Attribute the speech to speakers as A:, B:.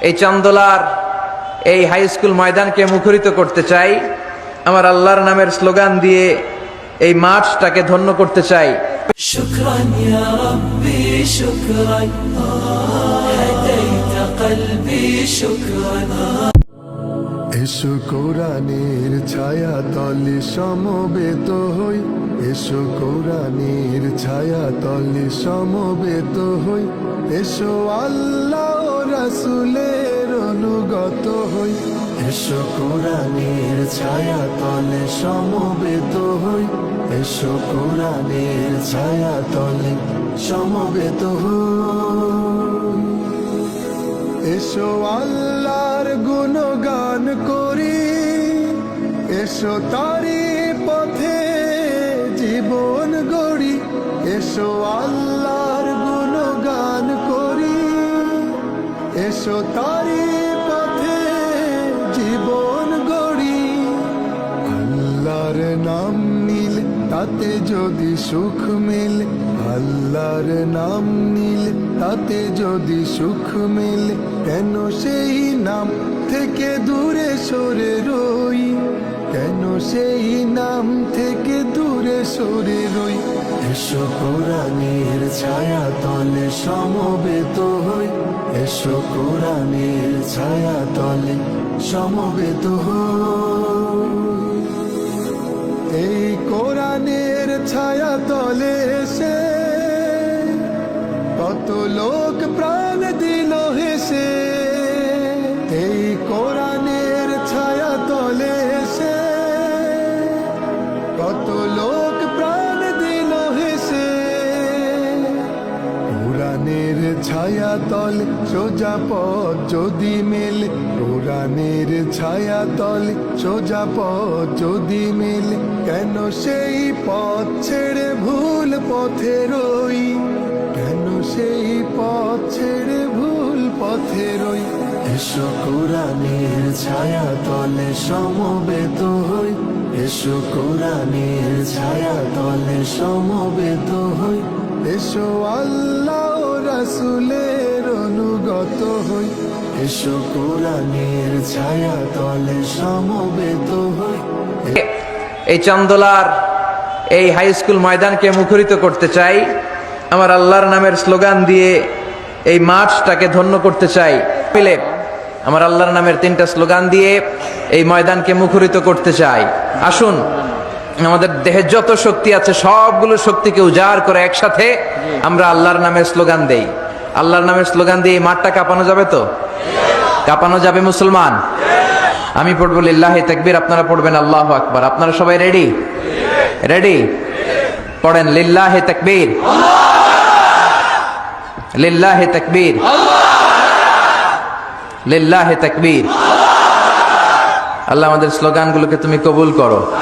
A: এই চন্দলার এই high school ময়দানকে মুখরিত করতে চাই। আমার আল্লাহর নামের স্লোগান দিয়ে এই মাঠটাকে ধন্য করতে চাই।
B: এসো কোরআনের ছায়া তলে সমবেত হই। এসো কোরআনের ছায়া তলে সমবেত হই। এসো আল্লাহ রাসুলের অনুগত হই। এসো কোরআনের ছায়া তলে সমবেত হই। এসো কোরআনের ছায়া তলে সমবেত হই। এসো আল্লাহর গুণগান করি। এসো তারি পথে জীবন গড়ি। এসো আল্লাহর তারি পথে জীবন গড়ি। আল্লাহর নাম নীল, তাতে যদি সুখ মিল। আল্লাহর নাম নীল, তাতে যদি সুখ মিল। কেন সেই নাম থেকে দূরে সরে রই? কেন সেই নাম থেকে সরে রই। এসো কোরআনের ছায়া তলে সমবেত হই। এসো কোরআনের ছায়া তলে সমবেত হই। এই কোরআনের ছায়া তলে এসে কত লোক প্রাণ কোরআনের ছায়া তলে সোজা পথ যদি মেলে কোরআনের ছায়া তলে সোজা পথ যদি মেলে, কেন সেই পথ ছেড়ে ভুল পথে রই? কেন সেই পথ ছেড়ে ভুল পথে রই? এসো কোরআনের ছায়া তলে সমবেত হই। এসো কোরআনের ছায়া তলে সমবেত হই। এসো আল্লাহ রাসুলের অনুগত হই। এসো কোরআনের ছায়া তলে সমবেত হই।
A: এই চন্দলার এই হাই স্কুল ময়দানকে মুখরিত করতে চাই। আমার আল্লাহর নামের স্লোগান দিয়ে এই মাঠটাকে ধন্য করতে চাই। মিলে আমার আল্লাহর নামের তিনটা স্লোগান দিয়ে এই ময়দানকে মুখরিত করতে চাই। আসুন আমাদের দেহে যত শক্তি আছে, সবগুলো শক্তিকে উজাড় করে একসাথে আমরা আল্লাহর নামের স্লোগান দেই। আল্লাহর নামের স্লোগান দিয়ে মাঠটা কাঁপানো যাবে তো? কাঁপানো যাবে মুসলমান? আমি পড়ব লিল্লাহি তাকবীর, আপনারা পড়বেন আল্লাহ আকবার। আপনারা সবাই রেডি? রেডি? পড়েন লিল্লাহি তাকবীর। লিল্লাহি তাকবীর। লিল্লাহি তাকবীর। আল্লাহ আমাদের স্লোগানগুলোকে তুমি কবুল করো।